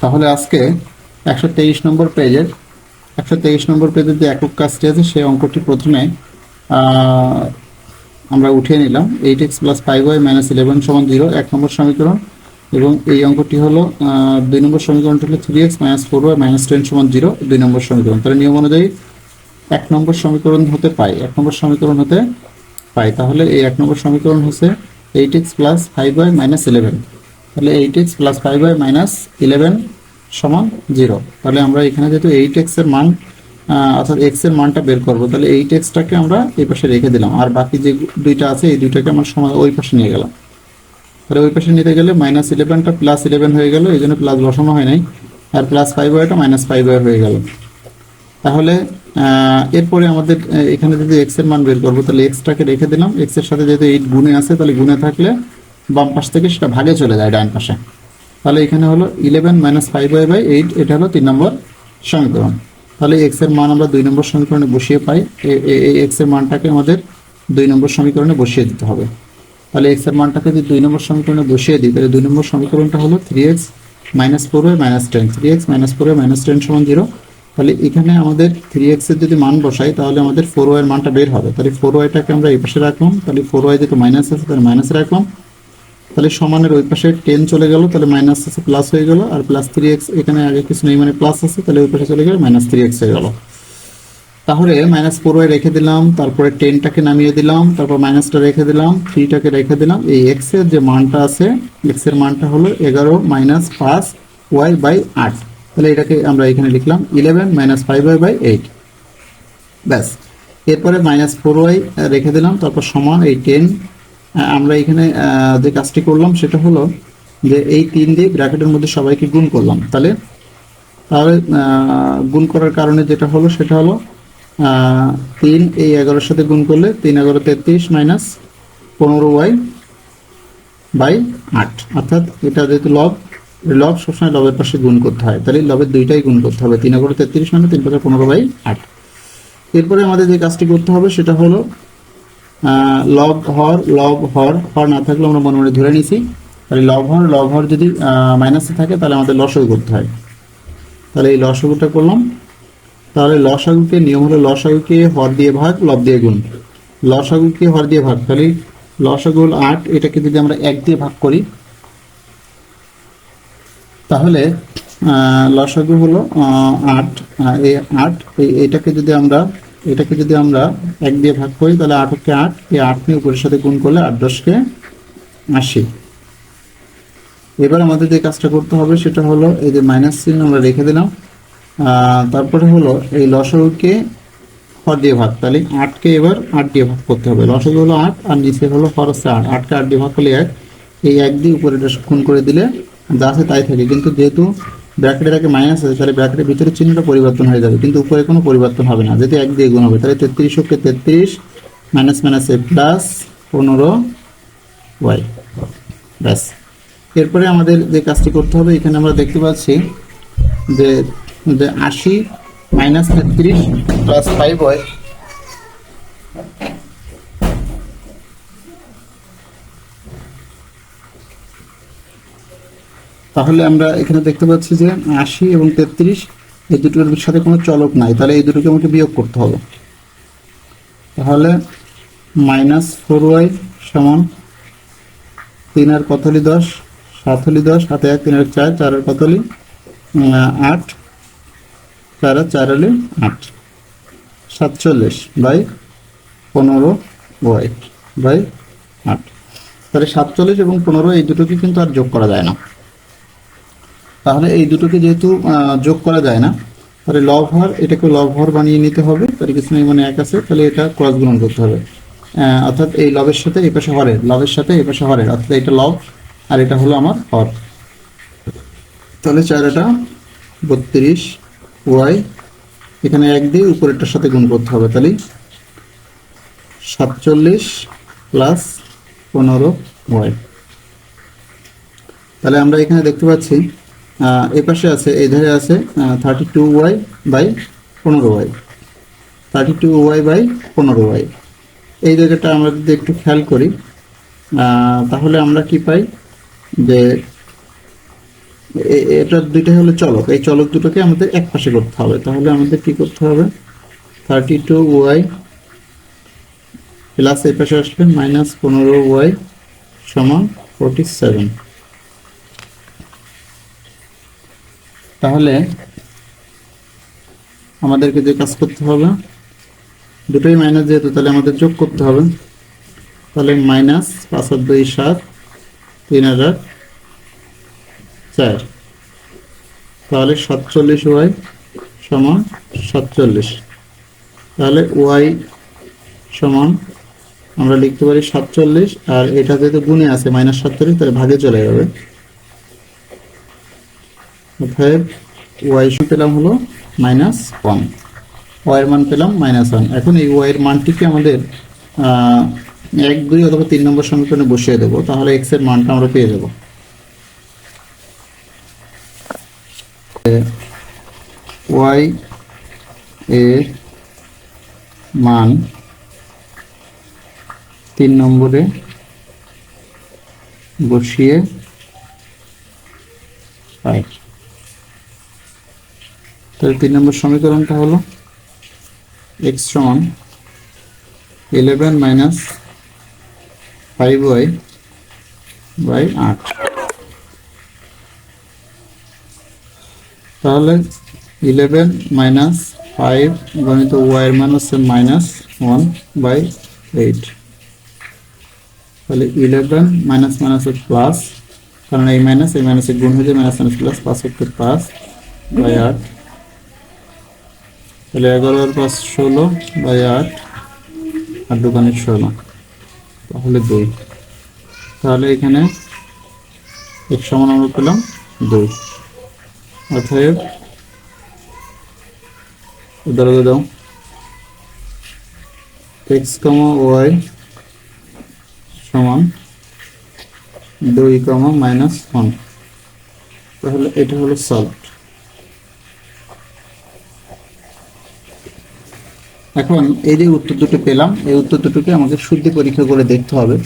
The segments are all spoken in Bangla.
তাহলে আজকে একশো তেইশ নম্বর পেজের, একশো তেইশ নম্বর পেজের যে একক কাজটি আছে, সেই অঙ্কটি প্রথমে আমরা উঠিয়ে নিলাম। Eight x plus five y minus eleven সমান জিরো, এক নম্বর সমীকরণ। এবং এই অঙ্কটি হলো দুই নম্বর সমীকরণটি হলো three x minus four y minus ten সমান জিরো, দুই নম্বর সমীকরণ। তাহলে নিয়ম অনুযায়ী এক নম্বর সমীকরণ হতে পাই। এক নম্বর সমীকরণ হতে পাই। তাহলে এই এক নম্বর সমীকরণ হচ্ছে eight x plus five y minus eleven তাহলে eight x plus five y minus eleven সমান জিরো তাহলে আমরা এখানে যেহেতু এইট এক্সের মান অর্থাৎ এক্সের মানটা বের করব, তাহলে এইট এক্সটাকে আমরা এই পাশে রেখে দিলাম। আর বাকি যে দুইটা আছে, এই দুইটাকে আমরা সমান ওই পাশে নিয়ে গেলাম। তাহলে ওই পাশে নিতে গেলে মাইনাস ইলেভেনটা প্লাস ইলেভেন হয়ে গেল, এই জন্য প্লাস বসানো হয় নাই। আর প্লাস ফাইভ ওয়াইটা মাইনাস ফাইভ ওয়াই হয়ে গেল। তাহলে এরপরে আমাদের এখানে যদি এক্সের মান বের করব, তাহলে এক্সটাকে রেখে দিলাম। এক্সের সাথে যেহেতু এইট গুণে আছে, তাহলে গুণে থাকলে বাম পাশ থেকে সেটা ভাগে চলে যায় ডান পাশে। তাহলে এখানে হলো eleven minus five y by eight এটা হলো তিন নম্বর সমীকরণ। তাহলে এক্সের মান আমরা দুই নম্বর সমীকরণে বসিয়ে পাই। এই এক্সের মানটাকে আমাদের দুই নম্বর সমীকরণে বসিয়ে দিতে হবে। তাহলে এক্সের মানটাকে যদি দুই নম্বর সমীকরণে বসিয়ে দিই, তাহলে দুই নম্বর সমীকরণটা হলো three x minus four y minus ten three x minus four y minus ten সমান জিরো তাহলে এখানে আমাদের থ্রি এক্সের যদি মান বসাই, তাহলে আমাদের ফোর ওয়াই এর মানটা বের হবে। তাহলে ফোর ওয়াইটাকে আমরা এই পাশে রাখলাম, তাহলে ফোর ওয়াই যেহেতু মাইনাস আছে, তাহলে মাইনাস রাখলাম। তাহলে সমানের ওই পাশে টেন চলে গেল, তাহলে মাইনাস আছে প্লাস হয়ে গেল, আর প্লাস থ্রি এক্স এখানে আগে কিছু নেই মানে প্লাস আছে, তাহলে ওই পাশে চলে গেলে মাইনাস থ্রি এক্স হয়ে গেল। তাহলে মাইনাস ফোর ওয়াই রেখে দিলাম, তারপরে টেনটাকে নামিয়ে দিলাম, তারপর মাইনাসটা রেখে দিলাম থ্রিটাকে রেখে দিলাম। এই এক্সের যে মানটা আছে এক্সের মানটা হলো এগারো মাইনাস পাঁচ ওয়াই বাই আট। তাহলে এটাকে আমরা এখানে লিখলাম eleven minus five y by eight ব্যাস। এরপরে মাইনাস ফোর ওয়াই রেখে দিলাম, তারপর সমান এই টেন আমরা এখানে যে কাজটি করলাম সেটা হলো যে এই তিন দিয়ে ব্র্যাকেটের মধ্যে সবাইকে গুণ করলাম। তাহলে তাহলে গুণ করার কারণে যেটা হলো সেটা হলো তিন এই এগারোর সাথে গুণ করলে তিন এগারো তেত্রিশ মাইনাস পনেরো ওয়াই বাই আট। অর্থাৎ এটা যেহেতু লব লব সবসময় লবের পাশে গুণ করতে হয়। তাহলে লবের দুইটাই গুণ করতে হবে। তিন এগারো তেত্রিশ মানে তিন পাঁচে পনেরো বাই আট। এরপরে আমাদের যে কাজটি করতে হবে, সেটা হলো লব হর লব হর হর না থাকলে আমরা মনে মনে ধরে নিছি। তাহলে লব হর লব হর যদি মাইনাসে থাকে, তাহলে আমাদের লসগু করতে হয়। তাহলে এই লসগুটা করলাম। তাহলে লসাগুকে নিয়ম হলো লসাগুকে হর দিয়ে ভাগ লব দিয়ে গুণ। লসাগুকে হর দিয়ে ভাগ। তাহলে লসাগু হলো আট, এটাকে যদি আমরা এক দিয়ে ভাগ করি তাহলে লসাগু হলো আট এই আট এটাকে যদি আমরা, এটাকে যদি আমরা এক দিয়ে ভাগ করি, তাহলে আট হচ্ছে আট, এই আট নিয়ে উপরের সাথে গুণ করলে আট দশকে আশি। এবার আমাদের যে কাজটা করতে হবে, সেটা হলো এই যে মাইনাস চিহ্ন আমরা রেখে দিলাম। তারপরে হলো এই লসাগুকে হর দিয়ে ভাগ, তাহলে আটকে এবার আট দিয়ে ভাগ করতে হবে। লসাগু হলো আট, আর নিচে হলো হর আট। আটকে আট দিয়ে ভাগ করলে এক, এই এক দিয়ে উপরে গুণ করে দিলে যা আছে তাই থাকে। কিন্তু যেহেতু ব্র্যাকেটের আগে মাইনাস আছে, তাহলে ব্র্যাকেটের ভিতরে চিহ্নটা পরিবর্তন হয়ে যাবে। কিন্তু উপরে কোনো পরিবর্তন হবে না। যেহেতু এক দিয়ে গুণ হবে, তাহলে তেত্রিশ ওকে তেত্রিশ মাইনাস মাইনাস প্লাস পনেরো ওয়াই ব্যাস। এরপরে আমাদের যে কাজটি করতে হবে, এখানে আমরা দেখতে পাচ্ছি যে আশি মাইনাস তেত্রিশ প্লাস ফাইভ ওয়াই তাহলে আমরা এখানে দেখতে পাচ্ছি যে আশি এবং তেত্রিশ এই দুটোর সাথে কোনো চলক নাই। তাহলে এই দুটোকে আমাকে বিয়োগ করতে হবে। তাহলে মাইনাস ফোর ওয়াই সমান তিন আর কতলি দশ? সাত হলি দশ হাতে এক, তিন আর চার চার আর কতলি আট। চার আর চার হলি আট। সাতচল্লিশ বাই পনেরো ওয়াই বাই আট। তাহলে সাতচল্লিশ এবং পনেরো এই দুটোকে কিন্তু আর যোগ করা যায় না। তাহলে এই দুটোকে যেহেতু যোগ করা যায় না, তাহলে লব হর এটাকে লব হর বানিয়ে নিতে হবে তার কিছু নেই মানে এক আছে, তাহলে এটা ক্রস গুণন করতে হবে। অর্থাৎ এই লবের সাথে এই পাশে হরের লবের সাথে এই পাশে হরের অর্থাৎ এটা লব আর এটা হলো আমার হর তাহলে চারটা বত্রিশ ওয়াই এখানে এক দিয়ে উপরেরটার সাথে গুণ করতে হবে, তাহলে সাতচল্লিশ প্লাস পনেরো ওয়াই তাহলে আমরা এখানে দেখতে পাচ্ছি এই পাশে আছে, এই ধারে আছে থার্টি টু ওয়াই বাই পনেরো y thirty two y by পনেরো ওয়াই এই জায়গাটা আমরা যদি একটু খেয়াল করি তাহলে আমরা কি পাই? যে এ- এটা দুইটা হলো চলক। এই চলক দুটোকে আমাদের এক পাশে করতে হবে। তাহলে আমাদের কি করতে হবে? থার্টি টু ওয়াই প্লাস এই পাশে আসলে মাইনাস পনেরো ওয়াই সমান ফোরটি সেভেন তাহলে আমাদেরকে যে কাজ করতে হবে, দুটোই মাইনাস যেহেতু, তাহলে আমাদের যোগ করতে হবে। তাহলে মাইনাস পাঁচ আর দুই সাত, তিন হাজার চার। তাহলে সাতচল্লিশ ওয়াই সমান সাতচল্লিশ। তাহলে ওয়াই সমান, আমরা লিখতে পারি সাতচল্লিশ, আর এটা যেহেতু গুণে আছে মাইনাস সাতচল্লিশ, তাহলে ভাগে চলে যাবে। অতএব ওয়াই পেলাম হলো মাইনাস ওয়ান ওয়াইয়ের মান পেলাম মাইনাস ওয়ান এখন এই ওয়াইয়ের মানটিকে আমাদের এক, দুই অথবা তিন নম্বর সমীকরণে বসিয়ে দেবো। তাহলে এক্সের মানটা আমরা পেয়ে যাব। ওয়াই এর মান তিন নম্বরে বসিয়ে পাই। তাহলে তিন নম্বর সমীকরণটা হলো এক্স সমান eleven minus five y by আট। তাহলে ইলেভেন মাইনাস ফাইভ গণিত ওয়াই মান মাইনাস ওয়ান বাই এইট তাহলে ইলেভেন মাইনাস মাইনাস প্লাস কারণ এই মাইনাস এই মাইনাসে গুণ হয়ে যায় মাইনাস মাইনাস প্লাস পাঁচ হচ্ছে পাঁচ বাই আট। তাহলে এগারো আর পাঁচ ষোলো বাই আট, আর দোকানে ষোলো। তাহলে দুই। তাহলে এখানে এক সমান আমরা পেলাম দুই। অতএব উদাহরণ দাও। এক্স কমা ওয়াই সমান দুই কমা মাইনাস ওয়ান তাহলে এটা হলো সলভ এখন এই যে উত্তর দুটো পেলাম, এই উত্তর দুটোকে আমাকে শুদ্ধি পরীক্ষা করে দেখতে হবে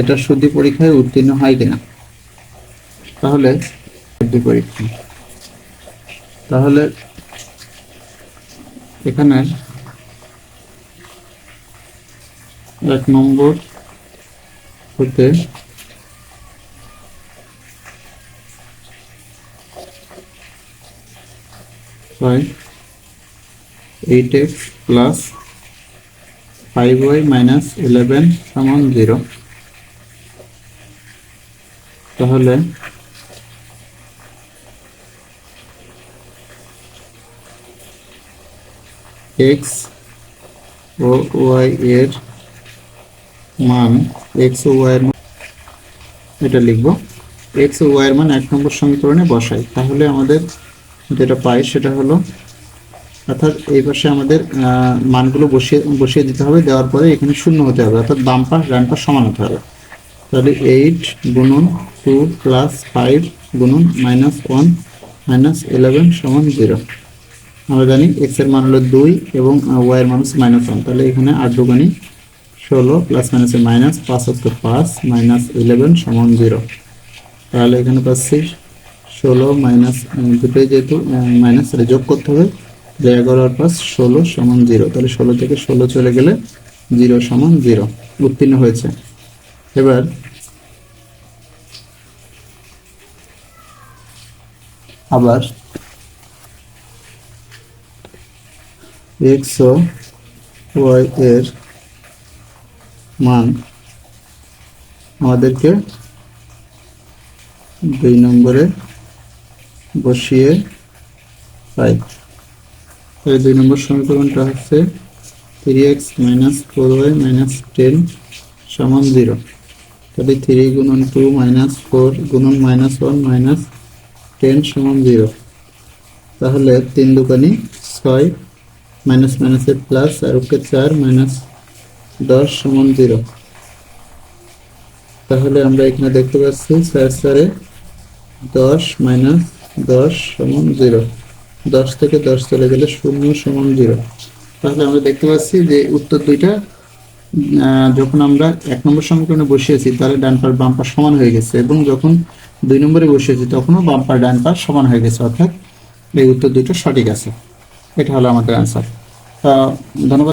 এটা শুদ্ধি পরীক্ষায় উত্তীর্ণ হয় কিনা। তাহলে শুদ্ধি পরীক্ষা। তাহলে এখানে এক নম্বর হতে ছয় eight x plus five y minus eleven সমান জিরো তাহলে এক্স ও ওয়াই এর মান এক্স ও ওয়াই এর এটা লিখব। এক্স ও ওয়াই এর মান এক নম্বর সমীকরণে বসাই। তাহলে আমাদের যেটা পাই সেটা হলো অর্থাৎ এই পাশে আমাদের মানগুলো বসিয়ে বসিয়ে দিতে হবে, দেওয়ার পরে এখানে শূন্য হতে হবে, অর্থাৎ বাম পাশ, ডান পাশ সমান হতে হবে। তাহলে এইট গুণন টু প্লাস ফাইভ গুণন মাইনাস ওয়ান মাইনাস ইলেভেন সমান জিরো আমরা জানি এক্সের মান হলো দুই এবং ওয়াই এর মান হচ্ছে মাইনাস ওয়ান তাহলে এখানে আট দুগানি ষোলো প্লাস মাইনাসে মাইনাস পাঁচ হচ্ছে পাঁচ মাইনাস ইলেভেন সমান জিরো তাহলে এখানে পাচ্ছি ষোলো মাইনাস দুটোই যেহেতু মাইনাস যোগ করতে হবে। এগারো আর পাঁচ, ষোলো সমান জিরো। তাহলে ষোলো থেকে ষোলো চলে গেলে জিরো সমান জিরো। উত্তীর্ণ হয়েছে। এবার আবার এক্স ও ওয়াই এর মান আমাদেরকে দুই নম্বরে বসিয়ে পাই। তাহলে দুই নম্বর সমীকরণটা হচ্ছে three x minus four y minus ten সমান জিরো তাহলে থ্রি গুণন টু মাইনাস ফোর গুণন মাইনাস ওয়ান মাইনাস টেন সমান জিরো তাহলে তিন দোকানি ছয় মাইনাস মাইনাসের প্লাস আর ওকে চার মাইনাস দশ সমান জিরো তাহলে আমরা এখানে দেখতে পাচ্ছি চার চারে দশ মাইনাস দশ সমান জিরো দশ থেকে দশ চলে গেলে শূন্য সমান জিরো। তাহলে আমরা দেখতে পাচ্ছি যে উত্তর দুইটা যখন আমরা এক নম্বর সমীকরণে বসিয়েছি, তাহলে ডান পার বাম পার সমান হয়ে গেছে এবং যখন দুই নম্বরে বসিয়েছি, তখনও বাম পার ডান পার সমান হয়ে গেছে, অর্থাৎ এই উত্তর দুইটা সঠিক আছে। এটা হলো আমাদের আনসার ধন্যবাদ।